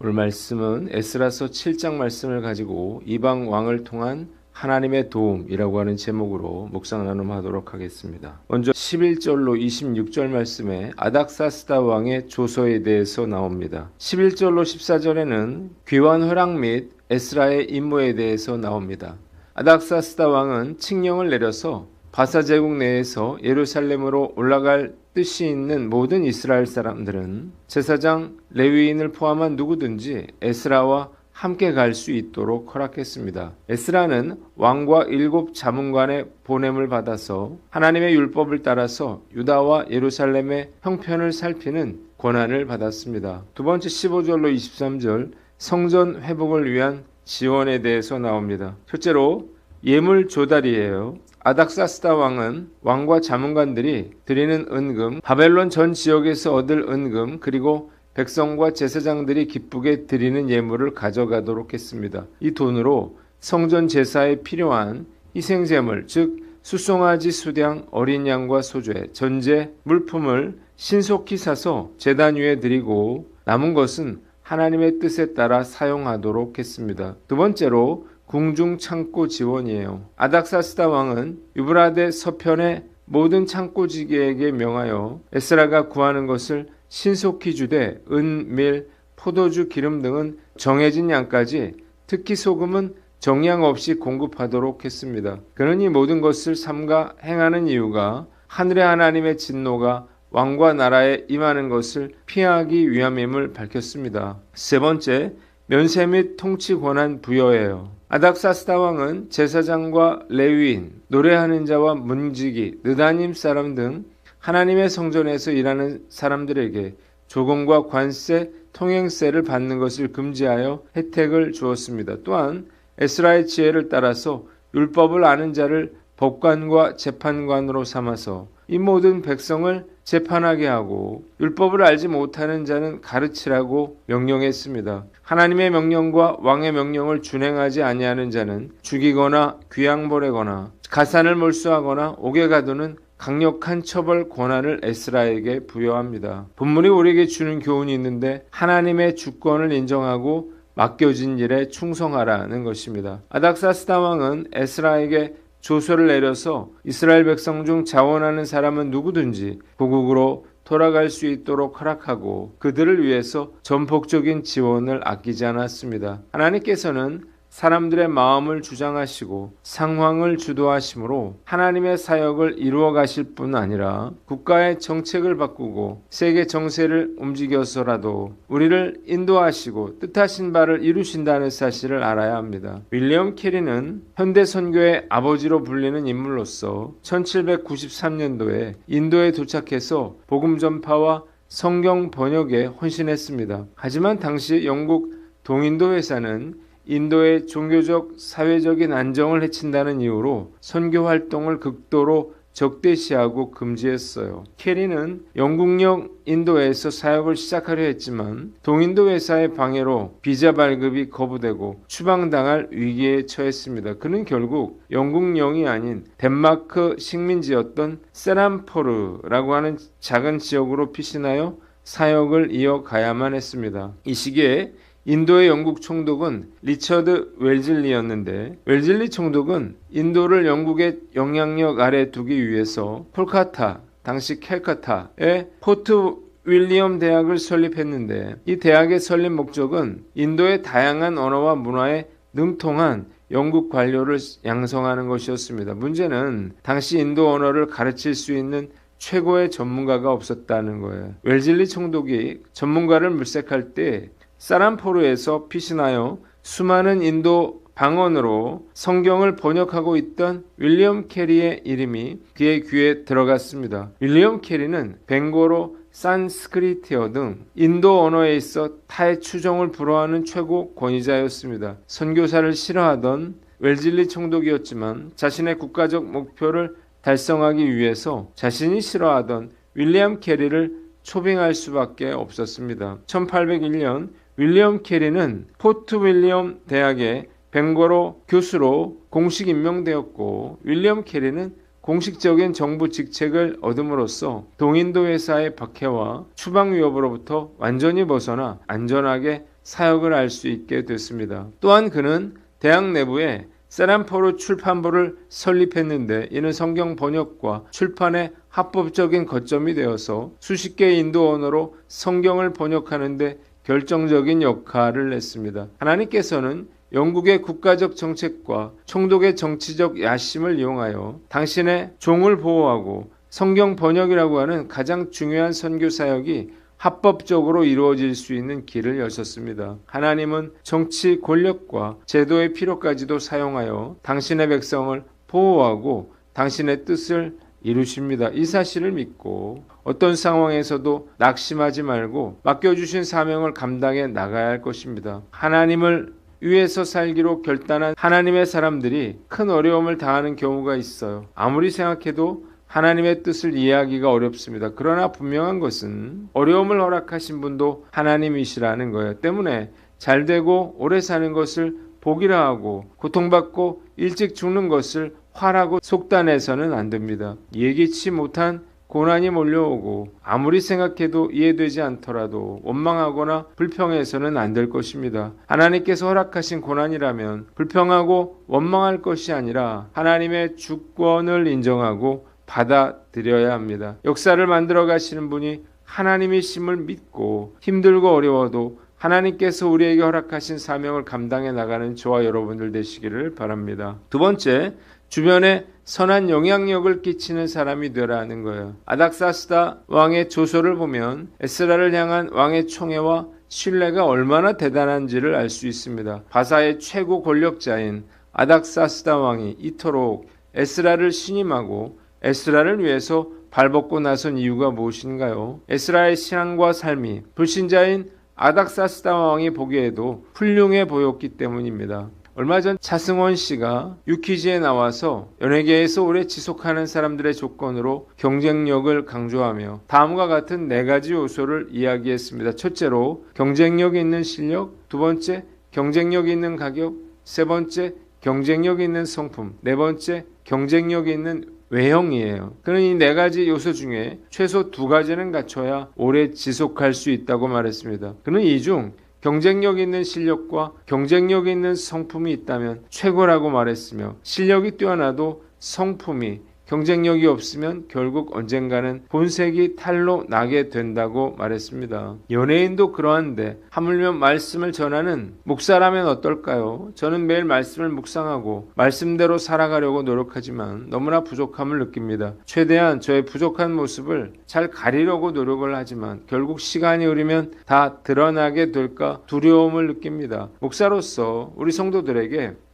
오늘 말씀은 에스라서 7장 말씀을 가지고 이방 왕을 통한 하나님의 도움이라고 하는 제목으로 묵상 나눔하도록 하겠습니다. 먼저 11절로 26절 말씀에 아닥사스다 왕의 조서에 대해서 나옵니다. 11절로 14절에는 귀환 허락 및 에스라의 임무에 대해서 나옵니다. 아닥사스다 왕은 칙령을 내려서 바사 제국 내에서 예루살렘으로 올라갈 뜻이 있는 모든 이스라엘 사람들은 제사장 레위인을 포함한 누구든지 에스라와 함께 갈 수 있도록 허락했습니다. 에스라는 왕과 일곱 자문관의 보냄을 받아서 하나님의 율법을 따라서 유다와 예루살렘의 형편을 살피는 권한을 받았습니다. 두 번째 15절로 23절 성전 회복을 위한 지원에 대해서 나옵니다. 첫째로 예물 조달이에요. 아닥사스다 왕은 왕과 자문관들이 드리는 은금, 바벨론 전 지역에서 얻을 은금, 그리고 백성과 제사장들이 기쁘게 드리는 예물을 가져가도록 했습니다. 이 돈으로 성전 제사에 필요한 희생제물, 즉 수송아지 수량, 어린 양과 소재, 전제, 물품을 신속히 사서 제단 위에 드리고 남은 것은 하나님의 뜻에 따라 사용하도록 했습니다. 두 번째로 궁중 창고 지원이에요. 아닥사스다 왕은 유브라데 서편의 모든 창고지기에게 명하여 에스라가 구하는 것을 신속히 주되 은, 밀, 포도주, 기름 등은 정해진 양까지 특히 소금은 정량 없이 공급하도록 했습니다. 이 모든 것을 삼가 행하는 이유가 하늘의 하나님의 진노가 왕과 나라에 임하는 것을 피하기 위함임을 밝혔습니다. 세 번째, 면세 및 통치 권한 부여예요. 아닥사스다 왕은 제사장과 레위인, 노래하는 자와 문지기, 느다님 사람 등 하나님의 성전에서 일하는 사람들에게 조공과 관세, 통행세를 받는 것을 금지하여 혜택을 주었습니다. 또한 에스라의 지혜를 따라서 율법을 아는 자를 법관과 재판관으로 삼아서 이 모든 백성을 재판하게 하고 율법을 알지 못하는 자는 가르치라고 명령했습니다. 하나님의 명령과 왕의 명령을 준행하지 아니하는 자는 죽이거나 귀양 보내거나 가산을 몰수하거나 옥에 가두는 강력한 처벌 권한을 에스라에게 부여합니다. 본문이 우리에게 주는 교훈이 있는데 하나님의 주권을 인정하고 맡겨진 일에 충성하라는 것입니다. 아닥사스다 왕은 에스라에게 조서를 내려서 이스라엘 백성 중 자원하는 사람은 누구든지 고국으로 돌아갈 수 있도록 허락하고 그들을 위해서 전폭적인 지원을 아끼지 않았습니다. 하나님께서는 사람들의 마음을 주장하시고 상황을 주도하심으로 하나님의 사역을 이루어 가실 뿐 아니라 국가의 정책을 바꾸고 세계 정세를 움직여서라도 우리를 인도하시고 뜻하신 바를 이루신다는 사실을 알아야 합니다. 윌리엄 캐리는 현대 선교의 아버지로 불리는 인물로서 1793년도에 인도에 도착해서 복음 전파와 성경 번역에 헌신했습니다. 하지만 당시 영국 동인도 회사는 인도의 종교적, 사회적인 안정을 해친다는 이유로 선교 활동을 극도로 적대시하고 금지했어요. 캐리는 영국령 인도에서 사역을 시작하려 했지만 동인도 회사의 방해로 비자 발급이 거부되고 추방당할 위기에 처했습니다. 그는 결국 영국령이 아닌 덴마크 식민지였던 세람포르라고 하는 작은 지역으로 피신하여 사역을 이어가야만 했습니다. 이 시기에 인도의 영국 총독은 리처드 웰즐리였는데 웰즐리 총독은 인도를 영국의 영향력 아래 두기 위해서 폴카타 당시 캘카타의 포트 윌리엄 대학을 설립했는데 이 대학의 설립 목적은 인도의 다양한 언어와 문화에 능통한 영국 관료를 양성하는 것이었습니다. 문제는 당시 인도 언어를 가르칠 수 있는 최고의 전문가가 없었다는 거예요. 웰즐리 총독이 전문가를 물색할 때 사람포르에서 피신하여 수많은 인도 방언으로 성경을 번역하고 있던 윌리엄 캐리의 이름이 그의 귀에 들어갔습니다. 윌리엄 캐리는 벵고로 산스크리트어 등 인도 언어에 있어 타의 추종을 불허하는 최고 권위자였습니다. 선교사를 싫어하던 웰즐리 총독이었지만 자신의 국가적 목표를 달성하기 위해서 자신이 싫어하던 윌리엄 캐리를 초빙할 수밖에 없었습니다. 1801년 윌리엄 캐리는 포트 윌리엄 대학의 벵거로 교수로 공식 임명되었고 윌리엄 캐리는 공식적인 정부 직책을 얻음으로써 동인도 회사의 박해와 추방 위협으로부터 완전히 벗어나 안전하게 사역을 할 수 있게 됐습니다. 또한 그는 대학 내부에 세란포르 출판부를 설립했는데 이는 성경 번역과 출판의 합법적인 거점이 되어서 수십 개의 인도 언어로 성경을 번역하는데 결정적인 역할을 했습니다. 하나님께서는 영국의 국가적 정책과 총독의 정치적 야심을 이용하여 당신의 종을 보호하고 성경 번역이라고 하는 가장 중요한 선교 사역이 합법적으로 이루어질 수 있는 길을 여셨습니다. 하나님은 정치 권력과 제도의 필요까지도 사용하여 당신의 백성을 보호하고 당신의 뜻을 이루십니다. 이 사실을 믿고 어떤 상황에서도 낙심하지 말고 맡겨주신 사명을 감당해 나가야 할 것입니다. 하나님을 위해서 살기로 결단한 하나님의 사람들이 큰 어려움을 당하는 경우가 있어요. 아무리 생각해도 하나님의 뜻을 이해하기가 어렵습니다. 그러나 분명한 것은 어려움을 허락하신 분도 하나님이시라는 거예요. 때문에 잘 되고 오래 사는 것을 복이라 하고 고통받고 일찍 죽는 것을 화라고 속단해서는 안 됩니다. 예기치 못한 고난이 몰려오고 아무리 생각해도 이해되지 않더라도 원망하거나 불평해서는 안 될 것입니다. 하나님께서 허락하신 고난이라면 불평하고 원망할 것이 아니라 하나님의 주권을 인정하고 받아들여야 합니다. 역사를 만들어 가시는 분이 하나님의 심을 믿고 힘들고 어려워도 하나님께서 우리에게 허락하신 사명을 감당해 나가는 저와 여러분들 되시기를 바랍니다. 두 번째, 주변에 선한 영향력을 끼치는 사람이 되라는 거예요. 아닥사스다 왕의 조서를 보면 에스라를 향한 왕의 총애와 신뢰가 얼마나 대단한지를 알 수 있습니다. 바사의 최고 권력자인 아닥사스다 왕이 이토록 에스라를 신임하고 에스라를 위해서 발벗고 나선 이유가 무엇인가요? 에스라의 신앙과 삶이 불신자인 아닥사스다 왕이 보기에도 훌륭해 보였기 때문입니다. 얼마 전 차승원 씨가 유퀴즈에 나와서 연예계에서 오래 지속하는 사람들의 조건으로 경쟁력을 강조하며 다음과 같은 네 가지 요소를 이야기했습니다. 첫째로 경쟁력 있는 실력, 두 번째 경쟁력 있는 가격, 세 번째 경쟁력 있는 성품, 네 번째 경쟁력 있는 외형이에요. 그는 이 네 가지 요소 중에 최소 두 가지는 갖춰야 오래 지속할 수 있다고 말했습니다. 그는 이중 경쟁력 있는 실력과 경쟁력 있는 성품이 있다면 최고라고 말했으며 실력이 뛰어나도 성품이 경쟁력이 없으면 결국 언젠가는 본색이 탈로 나게 된다고 말했습니다. 연예인도 그러한데 하물며 말씀을 전하는 목사라면 어떨까요? 저는 매일 말씀을 묵상하고 말씀대로 살아가려고 노력하지만 너무나 부족함을 느낍니다. 최대한 저의 부족한 모습을 잘 가리려고 노력을 하지만 결국 시간이 흐르면 다 드러나게 될까 두려움을 느낍니다. 목사로서 우리 성도들에게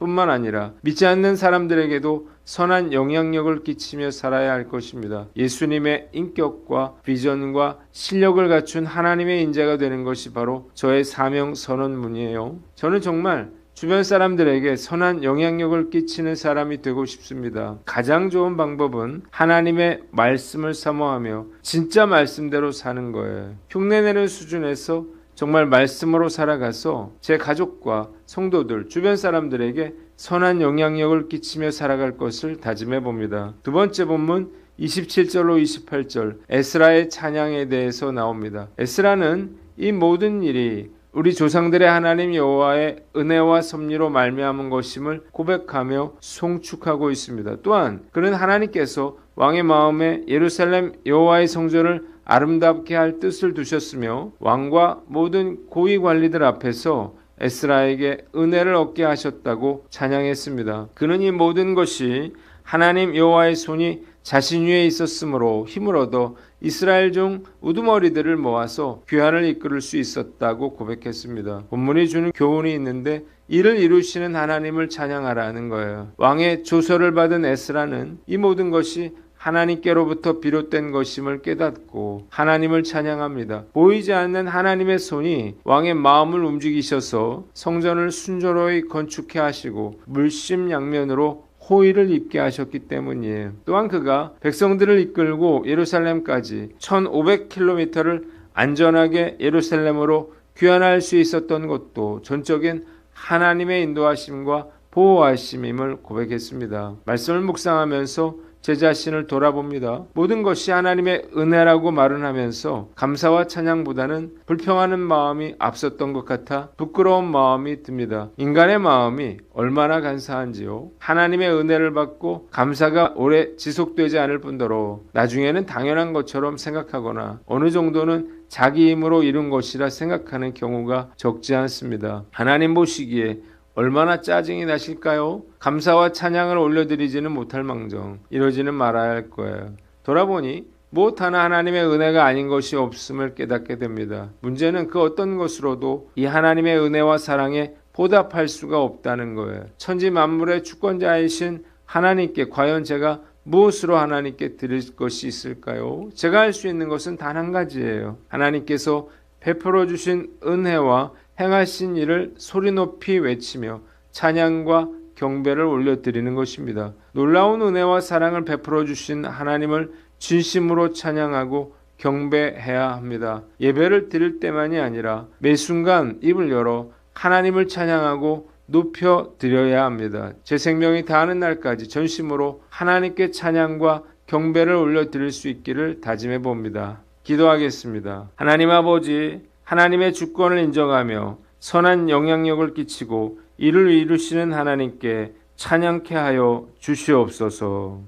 뿐만 아니라 믿지 않는 사람들에게도 선한 영향력을 끼치며 살아야 할 것입니다. 예수님의 인격과 비전과 실력을 갖춘 하나님의 인자가 되는 것이 바로 저의 사명 선언문이에요. 저는 정말 주변 사람들에게 선한 영향력을 끼치는 사람이 되고 싶습니다. 가장 좋은 방법은 하나님의 말씀을 사모하며 진짜 말씀대로 사는 거예요. 흉내내는 수준에서 정말 말씀으로 살아가서 제 가족과 성도들, 주변 사람들에게 선한 영향력을 끼치며 살아갈 것을 다짐해 봅니다. 두 번째 본문 27절로 28절 에스라의 찬양에 대해서 나옵니다. 에스라는 이 모든 일이 우리 조상들의 하나님 여호와의 은혜와 섭리로 말미암은 것임을 고백하며 송축하고 있습니다. 또한 그는 하나님께서 왕의 마음에 예루살렘 여호와의 성전을 아름답게 할 뜻을 두셨으며 왕과 모든 고위 관리들 앞에서 에스라에게 은혜를 얻게 하셨다고 찬양했습니다. 그는 이 모든 것이 하나님 여호와의 손이 자신 위에 있었으므로 힘을 얻어 이스라엘 중 우두머리들을 모아서 귀환을 이끌을 수 있었다고 고백했습니다. 본문이 주는 교훈이 있는데 이를 이루시는 하나님을 찬양하라는 거예요. 왕의 조서를 받은 에스라는 이 모든 것이 하나님께로부터 비롯된 것임을 깨닫고 하나님을 찬양합니다. 보이지 않는 하나님의 손이 왕의 마음을 움직이셔서 성전을 순조로이 건축해 하시고 물심양면으로 호의를 입게 하셨기 때문이에요. 또한 그가 백성들을 이끌고 예루살렘까지 1500km를 안전하게 예루살렘으로 귀환할 수 있었던 것도 전적인 하나님의 인도하심과 보호하심임을 고백했습니다. 말씀을 묵상하면서 제 자신을 돌아봅니다. 모든 것이 하나님의 은혜라고 말은 하면서 감사와 찬양보다는 불평하는 마음이 앞섰던 것 같아 부끄러운 마음이 듭니다. 인간의 마음이 얼마나 간사한지요. 하나님의 은혜를 받고 감사가 오래 지속되지 않을 뿐더러 나중에는 당연한 것처럼 생각하거나 어느 정도는 자기 힘으로 이룬 것이라 생각하는 경우가 적지 않습니다. 하나님 보시기에 얼마나 짜증이 나실까요? 감사와 찬양을 올려드리지는 못할 망정 이러지는 말아야 할 거예요. 돌아보니 무엇 하나 하나님의 은혜가 아닌 것이 없음을 깨닫게 됩니다. 문제는 그 어떤 것으로도 이 하나님의 은혜와 사랑에 보답할 수가 없다는 거예요. 천지 만물의 주권자이신 하나님께 과연 제가 무엇으로 하나님께 드릴 것이 있을까요? 제가 할 수 있는 것은 단 한 가지예요. 하나님께서 베풀어 주신 은혜와 행하신 일을 소리 높이 외치며 찬양과 경배를 올려드리는 것입니다. 놀라운 은혜와 사랑을 베풀어 주신 하나님을 진심으로 찬양하고 경배해야 합니다. 예배를 드릴 때만이 아니라 매 순간 입을 열어 하나님을 찬양하고 높여 드려야 합니다. 제 생명이 다하는 날까지 전심으로 하나님께 찬양과 경배를 올려 드릴 수 있기를 다짐해 봅니다. 기도하겠습니다. 하나님 아버지, 하나님의 주권을 인정하며 선한 영향력을 끼치고 이를 이루시는 하나님께 찬양케 하여 주시옵소서.